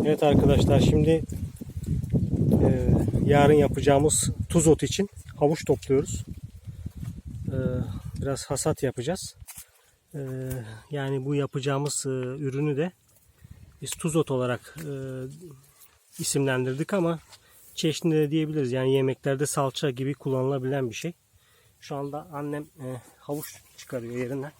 Evet arkadaşlar şimdi e, yarın yapacağımız tuz ot için havuç topluyoruz. E, biraz hasat yapacağız. E, yani bu yapacağımız e, ürünü de biz tuz ot olarak e, isimlendirdik ama çeşni de diyebiliriz. Yani yemeklerde salça gibi kullanılabilen bir şey. Şu anda annem e, havuç çıkarıyor yerinden.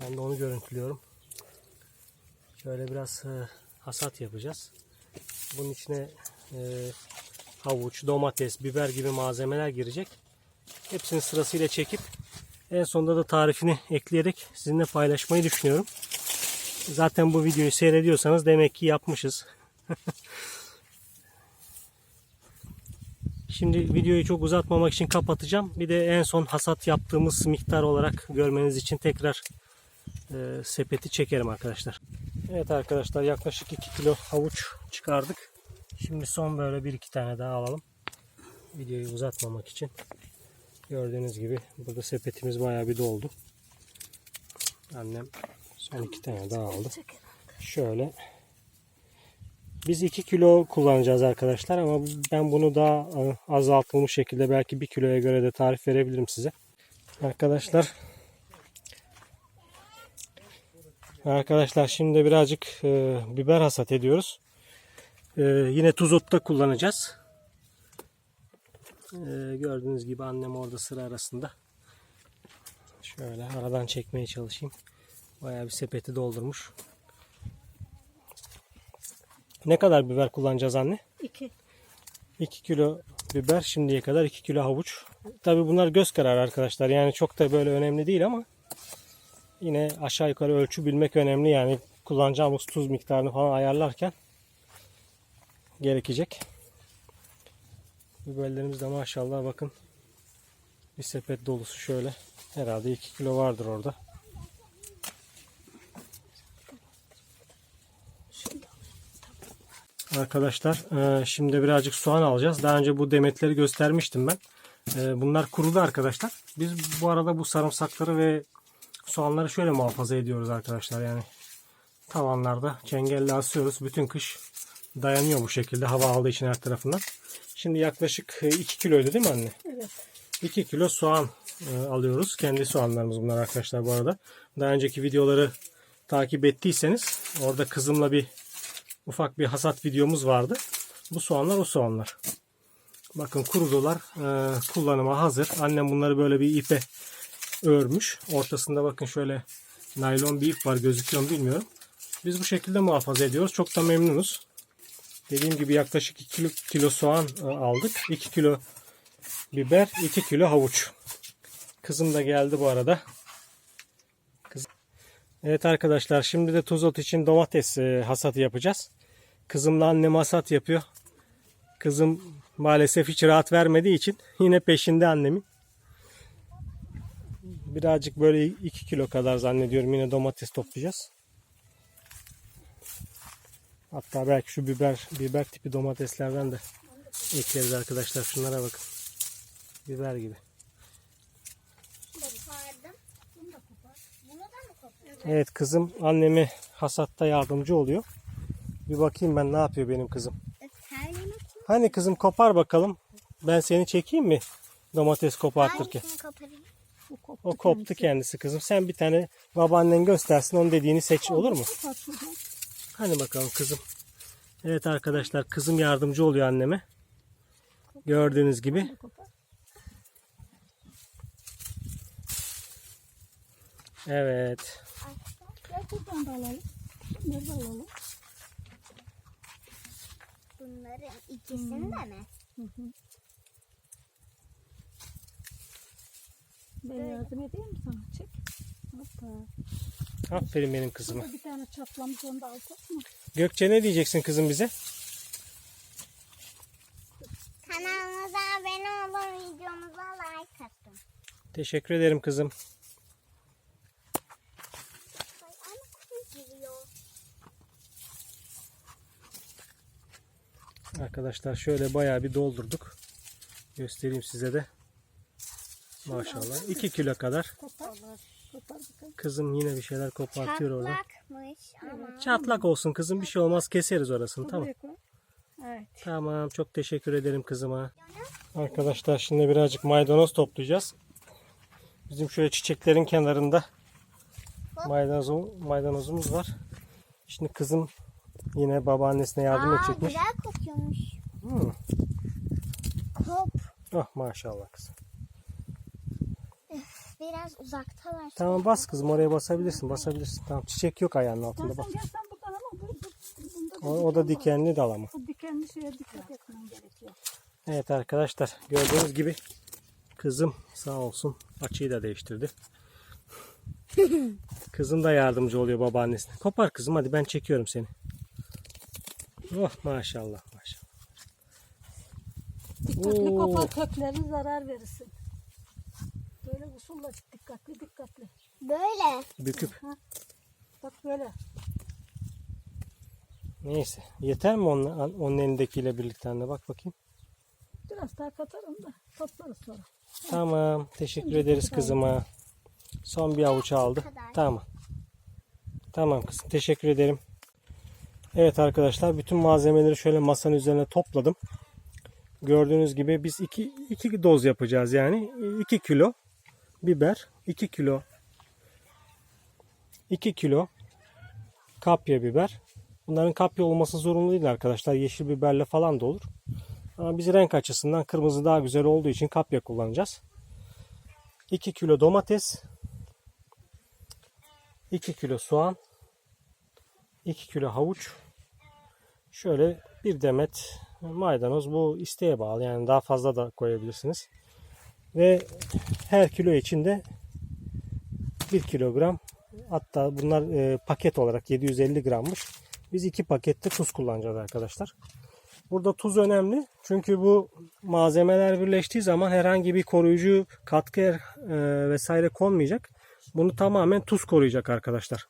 Ben de onu görüntülüyorum. Şöyle biraz e, hasat yapacağız. Bunun içine e, havuç, domates, biber gibi malzemeler girecek. Hepsini sırasıyla çekip en sonunda da tarifini ekleyerek sizinle paylaşmayı düşünüyorum. Zaten bu videoyu seyrediyorsanız demek ki yapmışız. Şimdi videoyu çok uzatmamak için kapatacağım. Bir de en son hasat yaptığımız miktar olarak görmeniz için tekrar e, sepeti çekerim arkadaşlar. Evet arkadaşlar yaklaşık 2 kilo havuç çıkardık. Şimdi son böyle bir iki tane daha alalım. Videoyu uzatmamak için. Gördüğünüz gibi burada sepetimiz bayağı bir doldu. Annem son iki tane daha aldı. Şöyle. Biz 2 kilo kullanacağız arkadaşlar ama ben bunu daha e, azaltılmış şekilde belki 1 kiloya göre de tarif verebilirim size. Arkadaşlar Arkadaşlar şimdi birazcık e, biber hasat ediyoruz. E, yine tuz otta kullanacağız. E, gördüğünüz gibi annem orada sıra arasında. Şöyle aradan çekmeye çalışayım. Bayağı bir sepeti doldurmuş. Ne kadar biber kullanacağız anne? 2. 2 kilo biber şimdiye kadar 2 kilo havuç. Tabi bunlar göz kararı arkadaşlar. Yani çok da böyle önemli değil ama yine aşağı yukarı ölçü bilmek önemli. Yani kullanacağımız tuz miktarını falan ayarlarken gerekecek. Biberlerimiz de maşallah bakın bir sepet dolusu şöyle. Herhalde 2 kilo vardır orada. Arkadaşlar e, şimdi birazcık soğan alacağız. Daha önce bu demetleri göstermiştim ben. E, Bunlar kurudu arkadaşlar. Biz bu arada bu sarımsakları ve soğanları şöyle muhafaza ediyoruz arkadaşlar. Yani tavanlarda çengelle asıyoruz. Bütün kış dayanıyor bu şekilde hava aldığı için her tarafından. Şimdi yaklaşık 2 kiloydu değil mi anne? Evet. 2 kilo soğan e, alıyoruz. Kendi soğanlarımız bunlar arkadaşlar bu arada. Daha önceki videoları takip ettiyseniz orada kızımla bir ufak bir hasat videomuz vardı. Bu soğanlar o soğanlar. Bakın kurudular. E, kullanıma hazır. Annem bunları böyle bir ipe örmüş. Ortasında bakın şöyle naylon bir ip var gözüküyor mu bilmiyorum. Biz bu şekilde muhafaza ediyoruz. Çok da memnunuz. Dediğim gibi yaklaşık 2 kilo, kilo soğan e, aldık. 2 kilo biber, 2 kilo havuç. Kızım da geldi bu arada. Evet arkadaşlar şimdi de tuz ot için domates e, hasatı yapacağız. Kızımla annem hasat yapıyor. Kızım maalesef hiç rahat vermediği için yine peşinde annemin. Birazcık böyle 2 kilo kadar zannediyorum yine domates toplayacağız. Hatta belki şu biber biber tipi domateslerden de ekleriz arkadaşlar. Şunlara bakın. Biber gibi. Evet kızım anneme hasatta yardımcı oluyor. Bir bakayım ben ne yapıyor benim kızım. Hani kızım kopar bakalım. Ben seni çekeyim mi? Domates kopartırken. Bu koptu. O koptu kendisi kızım. Sen bir tane babaannen göstersin. Onun dediğini seç olur mu? Hani bakalım kızım. Evet arkadaşlar kızım yardımcı oluyor anneme. Gördüğünüz gibi. Evet. Buradan da alalım. Bunları da alalım. Bunların ikisini de mi? Ben yardım edeyim mi sana? Çek. Hoppa. Aferin benim kızıma. Burada bir tane çatlamış onu da alsak mı? Gökçe ne diyeceksin kızım bize? Kanalımıza abone olun, videomuza like atın. Teşekkür ederim kızım. Arkadaşlar şöyle bayağı bir doldurduk. Göstereyim size de. Maşallah. 2 kilo kadar. Kopar. Kopar bakalım. Kızım yine bir şeyler kopartıyor orada. Çatlakmış ama. Çatlak olsun kızım bir şey olmaz keseriz orasını tamam. buraya koy. Evet. Tamam çok teşekkür ederim kızıma. Arkadaşlar şimdi birazcık maydanoz toplayacağız. Bizim şöyle çiçeklerin kenarında maydanoz, maydanozumuz var. Şimdi kızım yine babaannesine yardım Aa, edecekmiş. güzel kokuyormuş. Hmm. Hop. Oh maşallah kızım. Biraz uzaktalar. Tamam bas kızım oraya basabilirsin basabilirsin. Tamam çiçek yok ayağının altında bak. sen gel sen buradan ama bu, bu, bunda O, o da dikenli dal ama. Bu dikenli şeye dikkat etmen gerekiyor. Evet arkadaşlar gördüğünüz gibi kızım sağ olsun açıyı da değiştirdi. Kızım da yardımcı oluyor babaannesine. Kopar kızım hadi ben çekiyorum seni. Oh maşallah maşallah. Dikkatli Oo. kopar köklerine zarar verirsin. Böyle usulla dikkatli dikkatli. Böyle. Büküp. Bak böyle. Neyse. Yeter mi onun, onun elindekiyle birlikte anne bak bakayım. Biraz daha katarım da toplarız sonra. Tamam. Teşekkür ederiz kızıma. Son bir avuç aldı. Tamam. Tamam kızım. Teşekkür ederim. Evet arkadaşlar bütün malzemeleri şöyle masanın üzerine topladım. Gördüğünüz gibi biz iki, iki doz yapacağız yani. 2 kilo biber, 2 kilo 2 kilo kapya biber. Bunların kapya olması zorunlu değil arkadaşlar. Yeşil biberle falan da olur. Ama biz renk açısından kırmızı daha güzel olduğu için kapya kullanacağız. 2 kilo domates, 2 kilo soğan, 2 kilo havuç, şöyle bir demet maydanoz. Bu isteğe bağlı yani daha fazla da koyabilirsiniz. Ve her kilo içinde 1 kilogram hatta bunlar e, paket olarak 750 grammış. Biz iki pakette tuz kullanacağız arkadaşlar. Burada tuz önemli. Çünkü bu malzemeler birleştiği zaman herhangi bir koruyucu katkı e, vesaire konmayacak. Bunu tamamen tuz koruyacak arkadaşlar.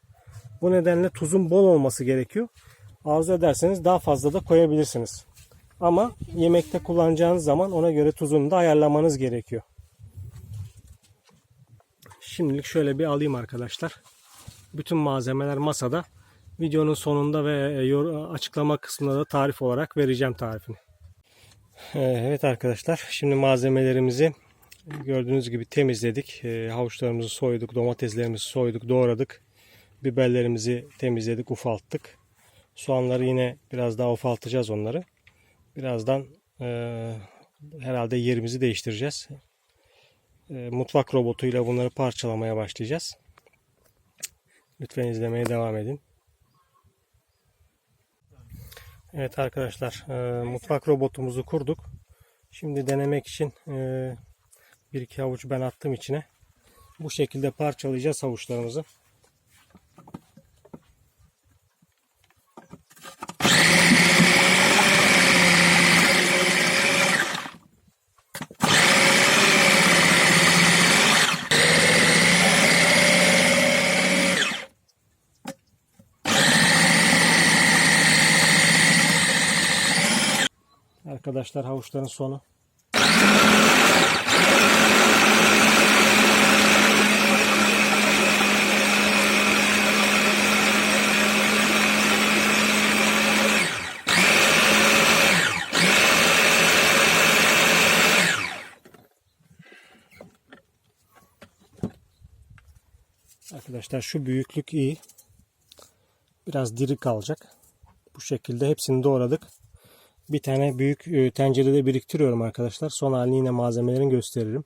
Bu nedenle tuzun bol olması gerekiyor. Arzu ederseniz daha fazla da koyabilirsiniz. Ama yemekte kullanacağınız zaman ona göre tuzunu da ayarlamanız gerekiyor. Şimdilik şöyle bir alayım arkadaşlar. Bütün malzemeler masada. Videonun sonunda ve e, açıklama kısmında da tarif olarak vereceğim tarifini. Ee, Evet arkadaşlar şimdi malzemelerimizi gördüğünüz gibi temizledik. Ee, Havuçlarımızı soyduk, domateslerimizi soyduk, doğradık. Biberlerimizi temizledik, ufalttık. Soğanları yine biraz daha ufaltacağız onları. Birazdan e, herhalde yerimizi değiştireceğiz. E, mutfak robotuyla bunları parçalamaya başlayacağız. Lütfen izlemeye devam edin. Evet arkadaşlar e, mutfak robotumuzu kurduk. Şimdi denemek için e, bir iki havuç ben attım içine. Bu şekilde parçalayacağız havuçlarımızı. Arkadaşlar havuçların sonu. Arkadaşlar şu büyüklük iyi. Biraz diri kalacak. Bu şekilde hepsini doğradık. Bir tane büyük e, tencerede biriktiriyorum arkadaşlar. Son halini yine malzemelerini gösteririm.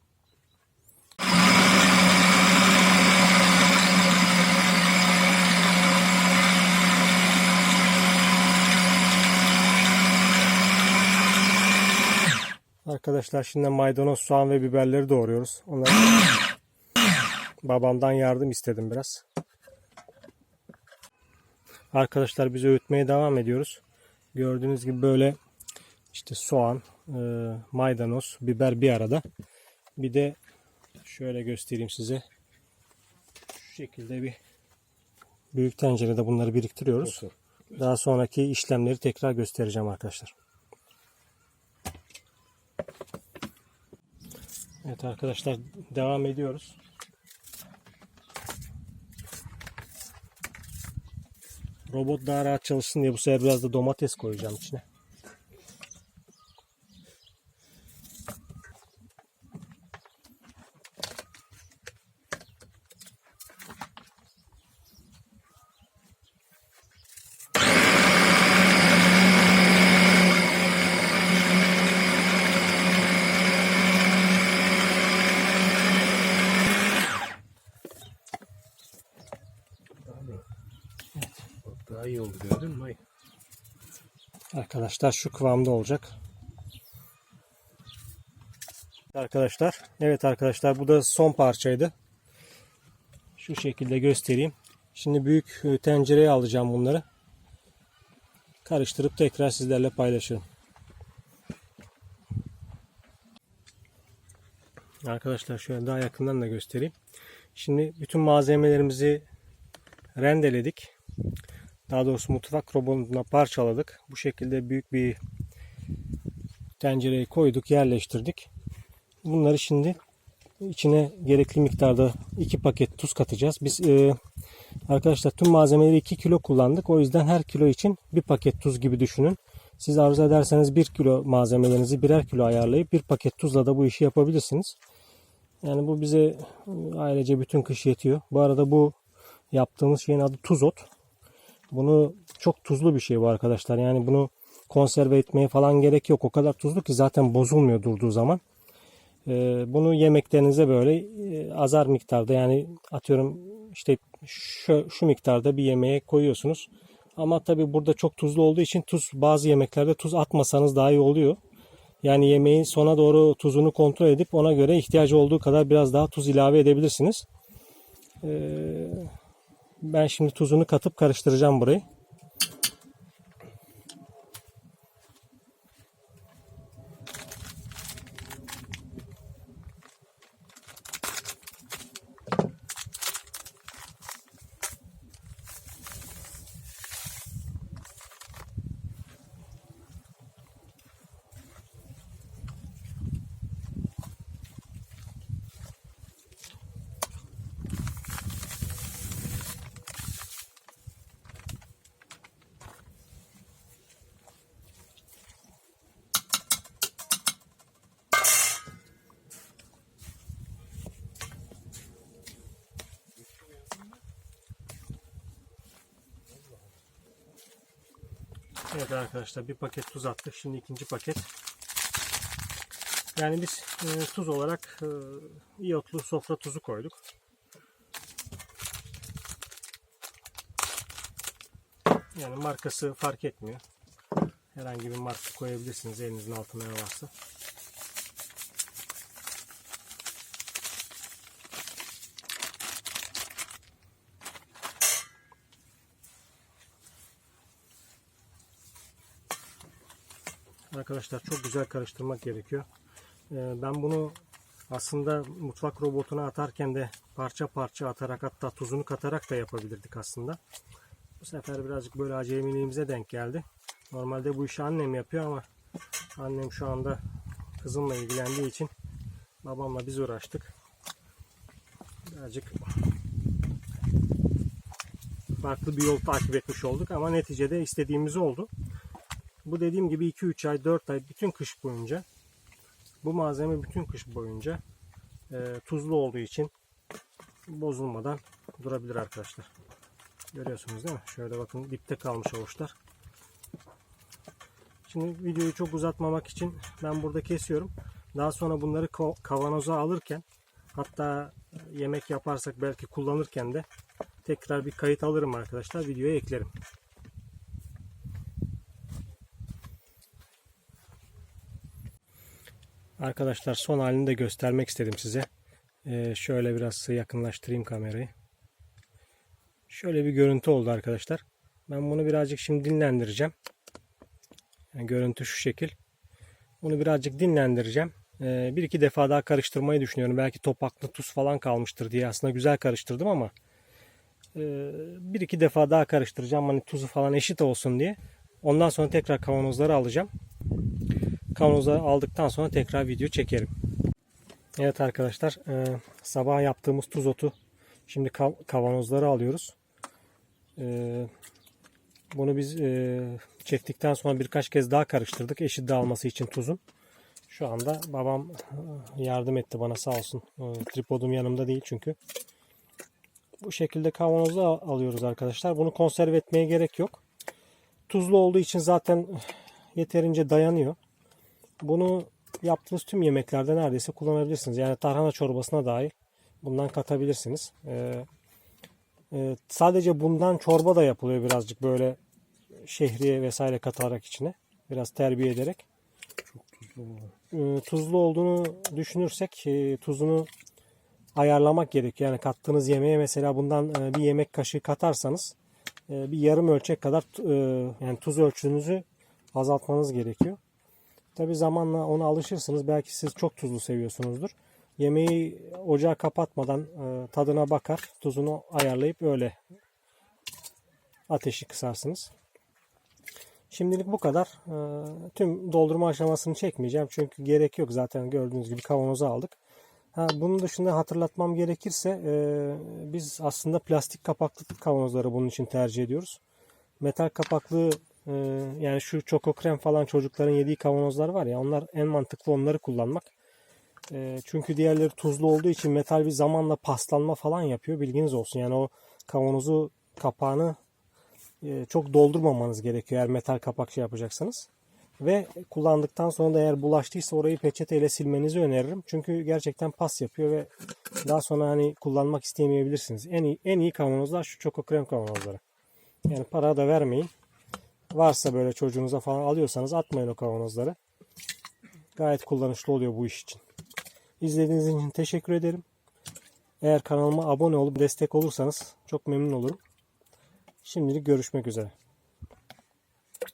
Arkadaşlar şimdi maydanoz, soğan ve biberleri doğruyoruz. Onları babamdan yardım istedim biraz. Arkadaşlar biz öğütmeye devam ediyoruz. Gördüğünüz gibi böyle işte soğan, e, maydanoz, biber bir arada. Bir de şöyle göstereyim size. Şu şekilde bir büyük tencerede bunları biriktiriyoruz. Daha sonraki işlemleri tekrar göstereceğim arkadaşlar. Evet arkadaşlar devam ediyoruz. Robot daha rahat çalışsın diye bu sefer biraz da domates koyacağım içine. Arkadaşlar şu kıvamda olacak. Arkadaşlar, evet arkadaşlar bu da son parçaydı. Şu şekilde göstereyim. Şimdi büyük e, tencereye alacağım bunları. Karıştırıp tekrar sizlerle paylaşırım. Arkadaşlar şöyle daha yakından da göstereyim. Şimdi bütün malzemelerimizi rendeledik. Daha doğrusu mutfak robotuna parçaladık. Bu şekilde büyük bir tencereye koyduk, yerleştirdik. Bunları şimdi içine gerekli miktarda 2 paket tuz katacağız. Biz e, arkadaşlar tüm malzemeleri 2 kilo kullandık. O yüzden her kilo için bir paket tuz gibi düşünün. Siz arzu ederseniz 1 kilo malzemelerinizi birer kilo ayarlayıp bir paket tuzla da bu işi yapabilirsiniz. Yani bu bize ailece bütün kış yetiyor. Bu arada bu yaptığımız şeyin adı tuzot. Bunu çok tuzlu bir şey bu arkadaşlar. Yani bunu konserve etmeye falan gerek yok. O kadar tuzlu ki zaten bozulmuyor durduğu zaman. Ee, bunu yemeklerinize böyle e, azar miktarda yani atıyorum işte şu, şu miktarda bir yemeğe koyuyorsunuz. Ama tabi burada çok tuzlu olduğu için tuz bazı yemeklerde tuz atmasanız daha iyi oluyor. Yani yemeğin sona doğru tuzunu kontrol edip ona göre ihtiyacı olduğu kadar biraz daha tuz ilave edebilirsiniz. Ee, ben şimdi tuzunu katıp karıştıracağım burayı. Evet arkadaşlar bir paket tuz attık. Şimdi ikinci paket. Yani biz e, tuz olarak e, iyotlu sofra tuzu koyduk. Yani markası fark etmiyor. Herhangi bir marka koyabilirsiniz elinizin altına varsa. Arkadaşlar çok güzel karıştırmak gerekiyor. Ee, Ben bunu aslında mutfak robotuna atarken de parça parça atarak hatta tuzunu katarak da yapabilirdik aslında. Bu sefer birazcık böyle acemiliğimize denk geldi. Normalde bu işi annem yapıyor ama annem şu anda kızımla ilgilendiği için babamla biz uğraştık. Birazcık farklı bir yol takip etmiş olduk ama neticede istediğimiz oldu. Bu dediğim gibi 2-3 ay 4 ay bütün kış boyunca bu malzeme bütün kış boyunca e, tuzlu olduğu için bozulmadan durabilir arkadaşlar. Görüyorsunuz değil mi? Şöyle bakın dipte kalmış avuçlar. Şimdi videoyu çok uzatmamak için ben burada kesiyorum. Daha sonra bunları kavanoza alırken hatta yemek yaparsak belki kullanırken de tekrar bir kayıt alırım arkadaşlar. Videoya eklerim. Arkadaşlar son halini de göstermek istedim size. Ee, şöyle biraz yakınlaştırayım kamerayı. Şöyle bir görüntü oldu arkadaşlar. Ben bunu birazcık şimdi dinlendireceğim. Yani görüntü şu şekil. Bunu birazcık dinlendireceğim. Ee, bir iki defa daha karıştırmayı düşünüyorum. Belki topaklı tuz falan kalmıştır diye. Aslında güzel karıştırdım ama e, bir iki defa daha karıştıracağım. Hani tuzu falan eşit olsun diye. Ondan sonra tekrar kavanozları alacağım. Kavanozları aldıktan sonra tekrar video çekerim. Evet arkadaşlar e, sabah yaptığımız tuz otu şimdi kav- kavanozları alıyoruz. E, Bunu biz e, çektikten sonra birkaç kez daha karıştırdık eşit dağılması için tuzun. Şu anda babam e, yardım etti bana sağ olsun. E, tripodum yanımda değil çünkü. Bu şekilde kavanoza al- alıyoruz arkadaşlar. Bunu konserve etmeye gerek yok. Tuzlu olduğu için zaten yeterince dayanıyor. Bunu yaptığınız tüm yemeklerde neredeyse kullanabilirsiniz. Yani tarhana çorbasına dahil bundan katabilirsiniz. Ee, e, sadece bundan çorba da yapılıyor birazcık böyle şehriye vesaire katarak içine. Biraz terbiye ederek. Tuzlu mu? Ee, tuzlu olduğunu düşünürsek e, tuzunu ayarlamak gerekiyor. Yani kattığınız yemeğe mesela bundan e, bir yemek kaşığı katarsanız e, bir yarım ölçek kadar e, yani tuz ölçünüzü azaltmanız gerekiyor. Tabi zamanla ona alışırsınız. Belki siz çok tuzlu seviyorsunuzdur. Yemeği ocağa kapatmadan e, tadına bakar, tuzunu ayarlayıp öyle ateşi kısarsınız. Şimdilik bu kadar. E, tüm doldurma aşamasını çekmeyeceğim çünkü gerek yok. Zaten gördüğünüz gibi kavanoza aldık. Ha, bunun dışında hatırlatmam gerekirse e, biz aslında plastik kapaklı kavanozları bunun için tercih ediyoruz. Metal kapaklı e, yani şu çoko krem falan çocukların yediği kavanozlar var ya onlar en mantıklı onları kullanmak. E, çünkü diğerleri tuzlu olduğu için metal bir zamanla paslanma falan yapıyor. Bilginiz olsun. Yani o kavanozu kapağını e, çok doldurmamanız gerekiyor eğer metal kapak şey yapacaksanız. Ve kullandıktan sonra da eğer bulaştıysa orayı peçeteyle silmenizi öneririm. Çünkü gerçekten pas yapıyor ve daha sonra hani kullanmak istemeyebilirsiniz. En iyi, en iyi kavanozlar şu çoko krem kavanozları. Yani para da vermeyin. Varsa böyle çocuğunuza falan alıyorsanız atmayın o kavanozları. Gayet kullanışlı oluyor bu iş için. İzlediğiniz için teşekkür ederim. Eğer kanalıma abone olup destek olursanız çok memnun olurum. Şimdilik görüşmek üzere.